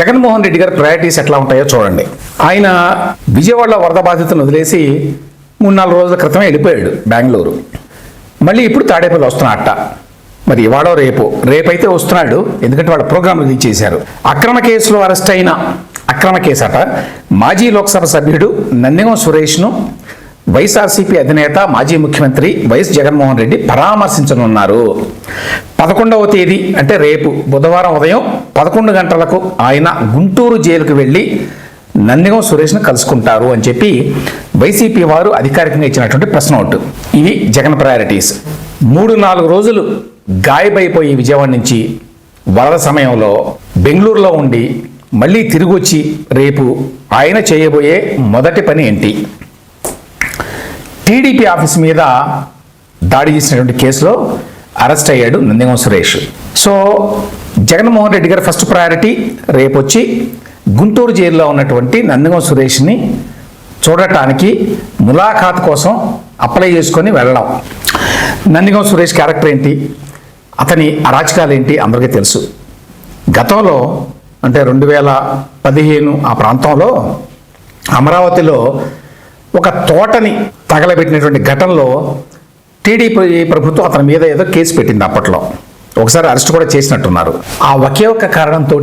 జగన్మోహన్ రెడ్డి గారి ప్రయారిటీస్ ఎట్లా ఉంటాయో చూడండి. ఆయన విజయవాడలో వరద బాధితులను వదిలేసి మూడు నాలుగు రోజుల క్రితమే వెళ్ళిపోయాడు బెంగళూరు. మళ్ళీ ఇప్పుడు తాడేపల్లి వస్తున్నట్ట మరి ఇవాడో రేపు. రేపైతే వస్తున్నాడు. ఎందుకంటే వాళ్ళ ప్రోగ్రాం రిలీజ్ చేశారు. అక్రమ కేసులో అరెస్ట్ అయిన అక్రమ కేసు అట. మాజీ లోక్సభ సభ్యుడు నందిగం సురేష్ను వైఎస్ఆర్సీపీ అధినేత మాజీ ముఖ్యమంత్రి వైఎస్ జగన్మోహన్ రెడ్డి పరామర్శించనున్నారు. పదకొండవ తేదీ అంటే రేపు బుధవారం ఉదయం పదకొండు గంటలకు ఆయన గుంటూరు జైలుకు వెళ్ళి నందిగం సురేష్ను కలుసుకుంటారు అని చెప్పి వైసీపీ వారు అధికారికంగా ఇచ్చినటువంటి ప్రశ్న ఒకటి ఇవి జగన్ ప్రయారిటీస్. మూడు నాలుగు రోజులు గాయబైపోయి విజయవాడ నుంచి వరద సమయంలో బెంగళూరులో ఉండి మళ్ళీ తిరిగి వచ్చి రేపు ఆయన చేయబోయే మొదటి పని ఏంటి? టీడీపీ ఆఫీస్ మీద దాడి చేసినటువంటి కేసులో అరెస్ట్ అయ్యాడు Nandigam Suresh. So Jaganmohan Reddy garu first priority రేపు వచ్చి గుంటూరు జైల్లో ఉన్నటువంటి నందిగం సురేష్ని చూడటానికి ములాఖాత్ కోసం అప్లై చేసుకొని వెళ్ళడం. నందిగం సురేష్ క్యారెక్టర్ ఏంటి? అతని అరాచకాలు ఏంటి? అందరికీ తెలుసు. గతంలో అంటే రెండు వేల పదిహేను ఆ ప్రాంతంలో అమరావతిలో ఒక తోటని తగలబెట్టినటువంటి ఘటనలో టీడీపీ ప్రభుత్వం అతని మీద ఏదో కేసు పెట్టింది అప్పట్లో. ఒకసారి అరెస్ట్ కూడా చేసినట్టున్నారు. ఆ ఒకే ఒక్క కారణంతో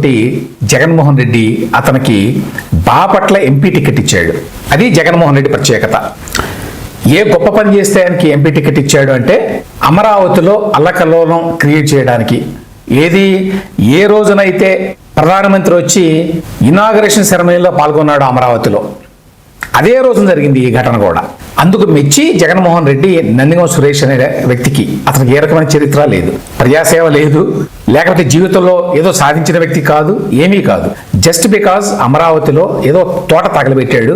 జగన్మోహన్ రెడ్డి అతనికి బాపట్ల ఎంపీ టికెట్ ఇచ్చాడు. అది జగన్మోహన్ రెడ్డి ప్రత్యేకత. ఏ గొప్ప పని చేస్తే ఆయనకి ఎంపీ టికెట్ ఇచ్చాడు అంటే అమరావతిలో అల్లకల్లోలం క్రియేట్ చేయడానికి. ఏది? ఏ రోజునైతే ప్రధానమంత్రి వచ్చి ఇనాగరేషన్ సెరమనీలో పాల్గొన్నాడు అమరావతిలో. అదే రోజున జరిగింది ఈ ఘటన కూడా. అందుకు మెచ్చి జగన్మోహన్ రెడ్డి నందిగం సురేష్ అనే వ్యక్తికి అతనికి ఏ రకమైన చరిత్ర లేదు. ప్రజాసేవ లేదు. లేకపోతే జీవితంలో ఏదో సాధించిన వ్యక్తి కాదు ఏమీ కాదు. జస్ట్ బికాజ్ అమరావతిలో ఏదో తోట తగలబెట్టాడు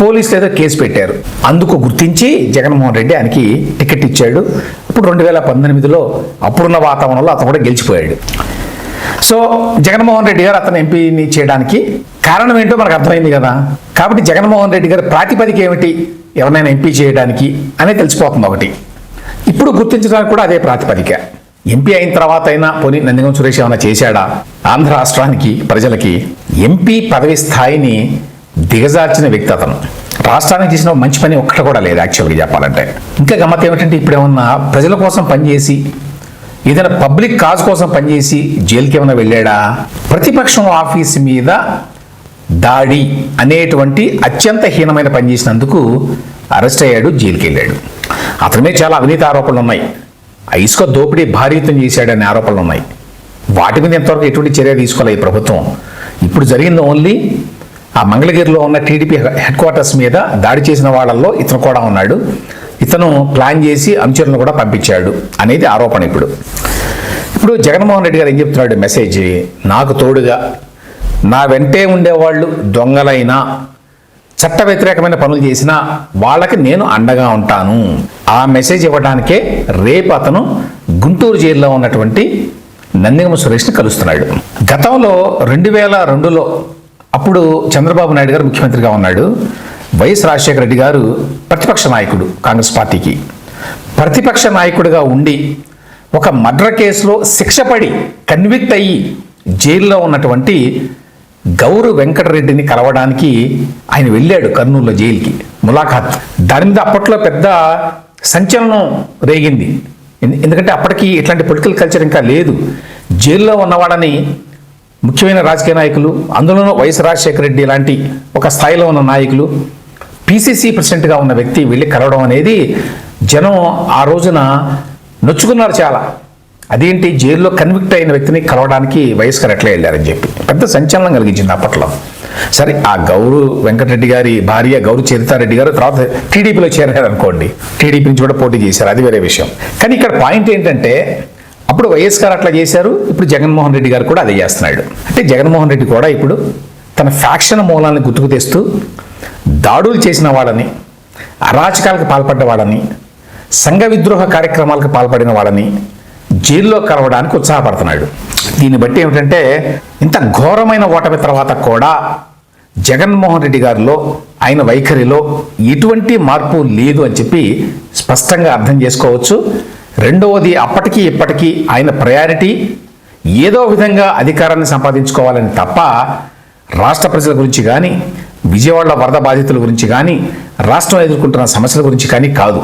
పోలీసులు ఏదో కేసు పెట్టారు. అందుకు గుర్తించి జగన్మోహన్ రెడ్డి ఆయనకి టికెట్ ఇచ్చాడు. ఇప్పుడు రెండు వేల పంతొమ్మిదిలో అప్పుడున్న వాతావరణంలో అతను కూడా గెలిచిపోయాడు. సో జగన్మోహన్ రెడ్డి గారు అతను ఎంపీని చేయడానికి కారణం ఏంటో మనకు అర్థమైంది కదా. కాబట్టి జగన్మోహన్ రెడ్డి గారి ప్రాతిపదిక ఏమిటి? ఎవరినైనా ఎంపీ చేయడానికి అనేది తెలిసిపోతుంది ఒకటి. ఇప్పుడు గుర్తించడానికి కూడా అదే ప్రాతిపదిక. ఎంపీ అయిన తర్వాత అయినా పోనీ నందిగం సురేష్ ఏమైనా చేశాడా? ఆంధ్ర రాష్ట్రానికి ప్రజలకి ఎంపీ పదవి స్థాయిని దిగజార్చిన వ్యక్తి అతను. రాష్ట్రానికి చేసిన మంచి పని ఒక్కటి కూడా లేదు యాక్చువల్గా చెప్పాలంటే. ఇంకా గమ్మత్ ఏమిటంటే ఇప్పుడేమన్నా ప్రజల కోసం పనిచేసి ఏదైనా పబ్లిక్ కాజ్ కోసం పనిచేసి జైలుకి ఏమైనా వెళ్ళాడా? ప్రతిపక్షం ఆఫీస్ మీద దాడి అనేటువంటి అత్యంత హీనమైన పని చేసినందుకు అరెస్ట్ అయ్యాడు జైలుకి వెళ్ళాడు. అతని మీద చాలా అవినీతి ఆరోపణలు ఉన్నాయి. ఆ ఇసుక దోపిడీ భారీతం చేశాడనే ఆరోపణలు ఉన్నాయి. వాటి మీద ఎంతవరకు ఎటువంటి చర్య తీసుకోలేదు ఈ ప్రభుత్వం. ఇప్పుడు జరిగింది ఓన్లీ ఆ మంగళగిరిలో ఉన్న టీడీపీ హెడ్ క్వార్టర్స్ మీద దాడి చేసిన వాళ్ళల్లో ఇతను కూడా ఉన్నాడు. ఇతను ప్లాన్ చేసి అనుచరులను కూడా పంపించాడు అనేది ఆరోపణ ఇప్పుడు. ఇప్పుడు జగన్మోహన్ రెడ్డి గారు ఏం చెప్తున్నాడు మెసేజ్? నాకు తోడుగా నా వెంటే ఉండేవాళ్ళు దొంగలైనా చట్ట వ్యతిరేకమైన పనులు చేసినా వాళ్ళకి నేను అండగా ఉంటాను. ఆ మెసేజ్ ఇవ్వడానికే రేపు అతను గుంటూరు జైల్లో ఉన్నటువంటి నందిగమ సురేష్ని కలుస్తున్నాడు. గతంలో రెండు వేల రెండులో అప్పుడు చంద్రబాబు నాయుడు గారు ముఖ్యమంత్రిగా ఉన్నాడు. వైఎస్ రాజశేఖర రెడ్డి గారు ప్రతిపక్ష నాయకుడు కాంగ్రెస్ పార్టీకి. ప్రతిపక్ష నాయకుడిగా ఉండి ఒక మర్డర్ కేసులో శిక్షపడి కన్విక్ట్ అయ్యి జైల్లో ఉన్నటువంటి గౌరు వెంకటరెడ్డిని కలవడానికి ఆయన వెళ్ళాడు కర్నూలులో జైలుకి. ములాఖాత్. దాని మీద అప్పట్లో పెద్ద సంచలనం రేగింది. ఎందుకంటే అప్పటికి ఇట్లాంటి పొలిటికల్ కల్చర్ ఇంకా లేదు. జైల్లో ఉన్నవాడని ముఖ్యమైన రాజకీయ నాయకులు అందులోనూ వైఎస్ రాజశేఖర రెడ్డి లాంటి ఒక స్థాయిలో ఉన్న నాయకులు పిసిసి ప్రెసిడెంట్గా ఉన్న వ్యక్తి వెళ్ళి కలవడం అనేది జనం ఆ రోజున నొచ్చుకున్నారు చాలా. అదేంటి? జైల్లో కన్విక్ట్ అయిన వ్యక్తిని కలవడానికి వయస్కర్ ఎట్లా వెళ్ళారని చెప్పి. పెద్ద సంచలనం కలిగించింది అప్పట్లో. సరే ఆ గౌరు వెంకటరెడ్డి గారి భార్య గౌరు చరితారెడ్డి గారు తర్వాత టీడీపీలో చేరారు అనుకోండి టీడీపీ నుంచి కూడా పోటీ చేశారు. అది వేరే విషయం. కానీ ఇక్కడ పాయింట్ ఏంటంటే అప్పుడు వైఎస్ఆర్ అట్లా చేశారు. ఇప్పుడు జగన్మోహన్ రెడ్డి గారు కూడా అదే చేస్తున్నాడు. అంటే జగన్మోహన్ రెడ్డి కూడా ఇప్పుడు తన ఫ్యాక్షన్ మూలాన్ని గుర్తుకు తెస్తూ దాడులు చేసిన వాళ్ళని అరాచకాలకు పాల్పడ్డ వాళ్ళని సంఘ విద్రోహ కార్యక్రమాలకు పాల్పడిన వాళ్ళని జైల్లో కలవడానికి ఉత్సాహపడుతున్నాడు. దీన్ని బట్టి ఏమిటంటే ఇంత ఘోరమైన ఓటమి తర్వాత కూడా జగన్మోహన్ రెడ్డి గారిలో ఆయన వైఖరిలో ఎటువంటి మార్పు లేదు అని చెప్పి స్పష్టంగా అర్థం చేసుకోవచ్చు. రెండవది అప్పటికీ ఇప్పటికీ ఆయన ప్రయారిటీ ఏదో విధంగా అధికారాన్ని సంపాదించుకోవాలని తప్ప రాష్ట్ర ప్రజల గురించి కానీ విజయవాడలో వరద బాధితుల గురించి కానీ రాష్ట్రం ఎదుర్కొంటున్న సమస్యల గురించి కానీ కాదు.